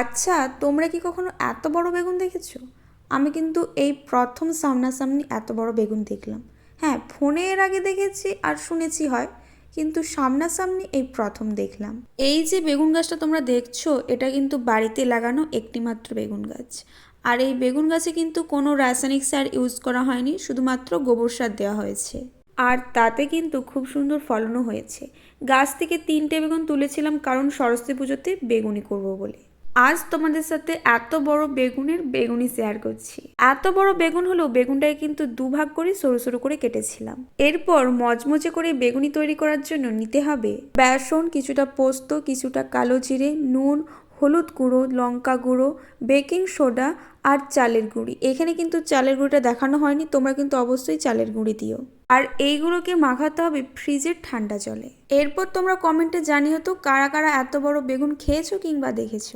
আচ্ছা তোমরা কি কখনো এত বড় বেগুন দেখেছ? আমি কিন্তু এই প্রথম সামনাসামনি এত বড় বেগুন দেখলাম। হ্যাঁ ফোনে এর আগে দেখেছি আর শুনেছি হয়, কিন্তু সামনাসামনি এই প্রথম দেখলাম। এই যে বেগুন গাছটা তোমরা দেখছ, এটা কিন্তু বাড়িতে লাগানো একটি মাত্র বেগুন গাছ। আর এই বেগুন গাছে কিন্তু কোনো রাসায়নিক সার ইউজ করা হয়নি, শুধুমাত্র গোবর সার দেওয়া হয়েছে। আর তাতে কিন্তু খুব সুন্দর ফলনও হয়েছে। গাছ থেকে তিনটে বেগুন তুলেছিলাম, কারণ সরস্বতী পুজোতে বেগুনি করব বলে। আজ তোমাদের সাথে এত বড় বেগুনের বেগুনি শেয়ার করছি। এত বড় বেগুন হলেও বেগুনটাকে কিন্তু দুভাগ করে সরু সরু করে কেটেছিলাম। এরপর মজমজে করে বেগুনি তৈরি করার জন্য নিতে হবে বেসন, কিছুটা পোস্ত, কিছুটা কালো জিরে, নুন, হলুদ গুঁড়ো, লঙ্কা গুঁড়ো, বেকিং সোডা আর চালের গুঁড়ি। এখানে কিন্তু চালের গুঁড়িটা দেখানো হয়নি, তোমরা কিন্তু অবশ্যই চালের গুঁড়ি দিও। আর এইগুলোকে মাখাতে হবে ফ্রিজের ঠান্ডা জলে। এরপর তোমরা কমেন্টে জানিও তো কারা কারা এত বড় বেগুন খেয়েছো কিংবা দেখেছ।